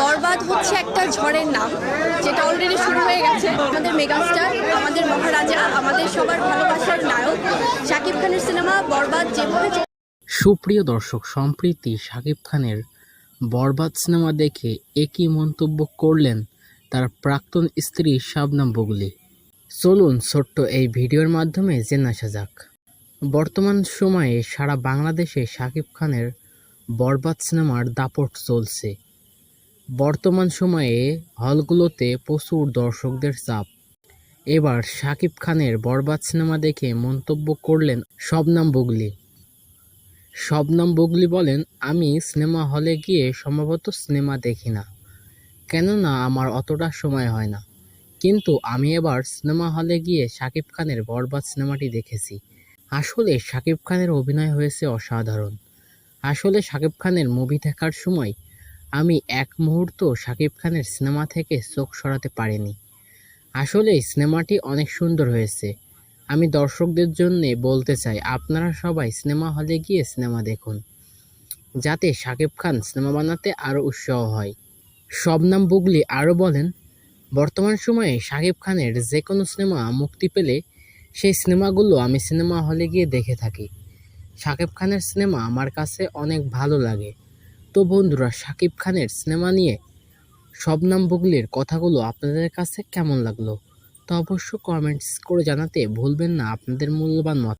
বরবাদ হচ্ছে একটা ঝড়ের নাম, যেটা অলরেডি শুরু হয়ে গেছে। আমাদের মেগাস্টার আমাদের মহারাজা, আমাদের সবার ভালোবাসার নায়ক শাকিব খানের সিনেমা বরবাদ যেভাবে সুপ্রিয় দর্শক, সম্প্রীতি শাকিব খানের বরবাদ সিনেমা দেখে একই মন্তব্য করলেন তার প্রাক্তন স্ত্রী শাবনাম বুগলি। চলুন ছোট্ট এই ভিডিওর মাধ্যমে জেনে আসা যাক। বর্তমান সময়ে সারা বাংলাদেশে শাকিব খানের বরবাদ সিনেমার দাপট চলছে। বর্তমান সময়ে হলগুলোতে প্রচুর দর্শকদের চাপ। এবার শাকিব খানের বরবাদ সিনেমা দেখে মন্তব্য করলেন শবনাম বুগলি। শবনম বুগলি বলেন, আমি সিনেমা হলে গিয়ে সম্ভবত সিনেমা দেখি না। কেননা আমার অতটা সময় হয় না। কিন্তু আমি এবার সিনেমা হলে গিয়ে শাকিব খানের বরবাদ সিনেমাটি দেখেছি। আসলে শাকিব খানের অভিনয় হয়েছে অসাধারণ। আসলে শাকিব খানের মুভি দেখার সময় আমি এক মুহূর্ত শাকিব খানের সিনেমা থেকে চোখ সরাতে পারিনি। আসলে সিনেমাটি অনেক সুন্দর হয়েছে। আমি দর্শকদের জন্যে বলতে চাই, আপনারা সবাই সিনেমা হলে গিয়ে সিনেমা দেখুন, যাতে শাকিব খান সিনেমা বানাতে আরও উৎসাহ হয়। শবনাম বুগলি আরও বলেন, বর্তমান সময়ে শাকিব খানের যে কোনো সিনেমা মুক্তি পেলে সেই সিনেমাগুলো আমি সিনেমা হলে গিয়ে দেখে থাকি। শাকিব খানের সিনেমা আমার কাছে অনেক ভালো লাগে। তো বন্ধুরা, শাকিব খানের সিনেমা নিয়ে শবনাম বুগলির কথাগুলো আপনাদের কাছে কেমন লাগল? তো অবশ্য কমেন্টস করে জানাতে ভুলবেন না, আপনাদের মূল্যবান মত